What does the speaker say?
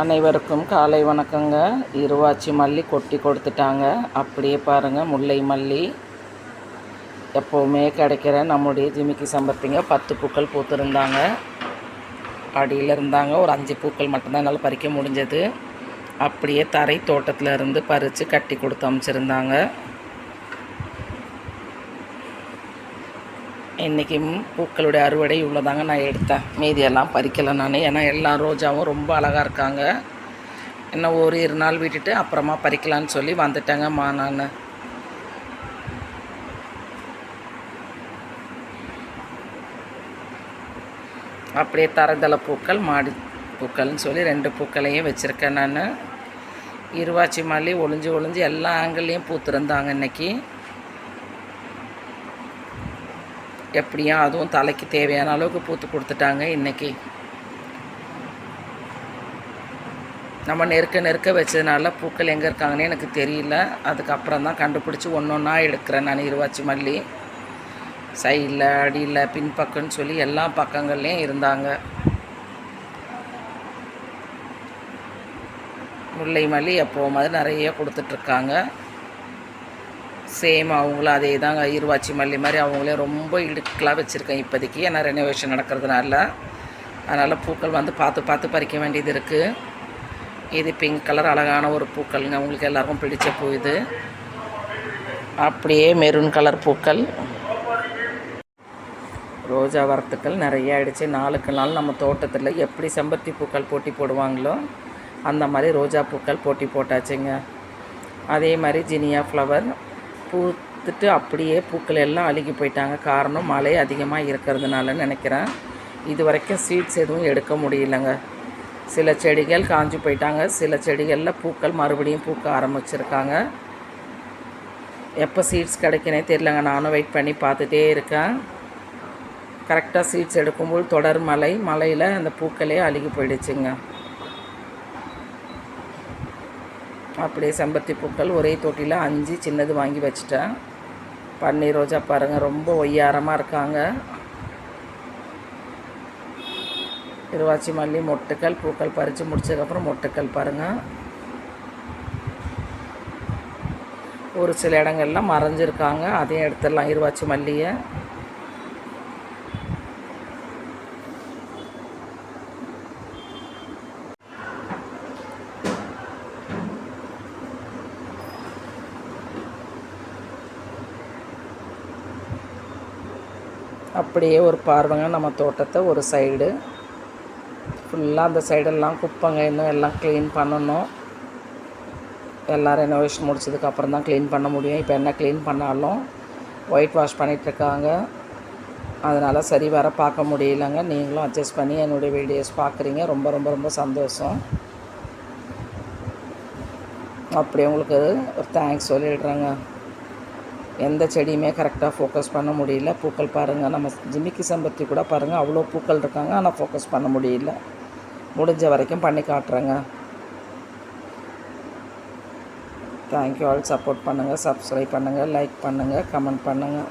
அனைவருக்கும் காலை வணக்கங்க. இருவாச்சி மல்லி கொட்டி கொடுத்துட்டாங்க. அப்படியே பாருங்கள் முல்லை மல்லி. எப்போவுமே கிடைக்கிற நம்முடைய ஜிமிக்கி சம்பத்திங்க. பத்து பூக்கள் பூத்துருந்தாங்க. அடியில் இருந்தாங்க. ஒரு அஞ்சு பூக்கள் மட்டும்தான் என்னால் பறிக்க முடிஞ்சது. அப்படியே தரை தோட்டத்தில் இருந்து பறித்து கட்டி கொடுத்து அமைச்சிருந்தாங்க. இன்றைக்கும் பூக்களுடைய அறுவடை இவ்வளோதாங்க நான் எடுத்தேன். மீதியெல்லாம் பறிக்கலை நான். ஏன்னா எல்லா ரோஜாவும் ரொம்ப அழகாக இருக்காங்க. என்ன ஒரு இரு நாள் விட்டுட்டு அப்புறமா பறிக்கலான்னு சொல்லி வந்துட்டேங்கம்மா நான். அப்படியே தரதள பூக்கள் மாடி பூக்கள்னு சொல்லி ரெண்டு பூக்களையும் வச்சுருக்கேன் நான். இருவாச்சி மல்லி ஒளிஞ்சு ஒளிஞ்சு எல்லா ஆங்கிள்லேயும் பூத்துருந்தாங்க இன்றைக்கி எப்படியும் அதுவும் தலைக்கு தேவையான அளவுக்கு பூத்து கொடுத்துட்டாங்க இன்றைக்கி நம்ம நெருக்க நெருக்க வச்சதுனால பூக்கள் எங்கே இருக்காங்கன்னு எனக்கு தெரியல. அதுக்கப்புறம் தான் கண்டுபிடிச்சி ஒன்று ஒன்றா எடுக்கிறேன் நான் இருவாச்சி மல்லி. சைடில் அடியில் பின்பக்கம்னு சொல்லி எல்லா பக்கங்கள்லேயும் இருந்தாங்க. முல்லை மல்லி எப்போ மாதிரி நிறைய கொடுத்துட்ருக்காங்க சேம் அவங்களும் அதே தாங்க. இருவாச்சி மல்லி மாதிரி அவங்களே ரொம்ப இடுக்கலாக வச்சுருக்கேன் இப்போதைக்கு. ஏன்னா ரெனோவேஷன் நடக்கிறதுனால. அதனால் பூக்கள் வந்து பார்த்து பார்த்து பறிக்க வேண்டியது இருக்குது இது பிங்க் கலர் அழகான ஒரு பூக்கள்ங்க. அவங்களுக்கு எல்லாருக்கும் பிடிச்ச பூ இது. அப்படியே மெரூன் கலர் பூக்கள். ரோஜா வரத்துக்கள் நிறைய ஆயிடுச்சு. நாளுக்கு நாள் நம்ம தோட்டத்தில் எப்படி செம்பருத்தி பூக்கள் போட்டி போடுவாங்களோ அந்த மாதிரி ரோஜா பூக்கள் போட்டி போட்டாச்சுங்க. அதே மாதிரி ஜினியா ஃப்ளவர் பூத்துட்டு அப்படியே பூக்கள் எல்லாம் அழுகி போயிட்டாங்க. காரணம் மழை அதிகமாக இருக்கிறதுனால நினைக்கிறேன். இது வரைக்கும் சீட்ஸ் எதுவும் எடுக்க முடியலங்க. சில செடிகள் காஞ்சு போயிட்டாங்க. சில செடிகளில் பூக்கள் மறுபடியும் பூக்க ஆரம்பிச்சிருக்காங்க. எப்போ சீட்ஸ் கிடைக்கனே தெரிலங்க நானும் வெயிட் பண்ணி பார்த்துட்டே இருக்கேன். கரெக்டாக சீட்ஸ் எடுக்கும்போது தொடர் மழை. மழையில் அந்த பூக்களே அழுகி போயிடுச்சுங்க. அப்படியே செம்பருத்தி பூக்கள் ஒரே தொட்டியில் அஞ்சு சின்னது வாங்கி வச்சுட்டேன். பன்னீர் ரோஜா பாருங்கள் ரொம்ப ஒய்யாரமாக இருக்காங்க. இருவாச்சி மல்லி மொட்டுக்கள் பூக்கள் பறித்து முடிச்சதுக்கப்புறம் மொட்டுக்கள் பாருங்கள் ஒரு சில இடங்கள்லாம் மறைஞ்சிருக்காங்க அதையும் எடுத்துடலாம் இருவாச்சி மல்லியை அப்படியே ஒரு பார்வைங்க நம்ம தோட்டத்தை ஒரு சைடு ஃபுல்லாக அந்த சைடெல்லாம் குப்பைங்க இன்னும் எல்லாம் க்ளீன் பண்ணணும். எல்லாம் ரெனோவேஷன் முடிச்சதுக்கப்புறம் தான் க்ளீன் பண்ண முடியும். இப்போ என்ன க்ளீன் பண்ணாலும் ஒயிட் வாஷ் பண்ணிகிட்ருக்காங்க அதனால் சரி வர பார்க்க முடியலங்க. நீங்களும் அட்ஜஸ்ட் பண்ணி என்னுடைய வீடியோஸ் பார்க்குறீங்க. ரொம்ப ரொம்ப ரொம்ப சந்தோஷம். அப்படி உங்களுக்கு ஒரு தேங்க்ஸ் சொல்லிடுறேங்க. எந்த செடியுமே கரெக்டாக ஃபோக்கஸ் பண்ண முடியல. பூக்கள் பாருங்கள் நம்ம ஜிமிக்கி சம்பத்தி கூட பாருங்கள் அவ்வளோ பூக்கள் இருக்காங்க ஆனால் ஃபோக்கஸ் பண்ண முடியல. முடிஞ்ச வரைக்கும் பண்ணி காட்டுறேங்க. தேங்க்யூ ஆல் சப்போர்ட் பண்ணுங்கள் சப்ஸ்கிரைப் பண்ணுங்கள் லைக் பண்ணுங்கள் கமெண்ட் பண்ணுங்கள்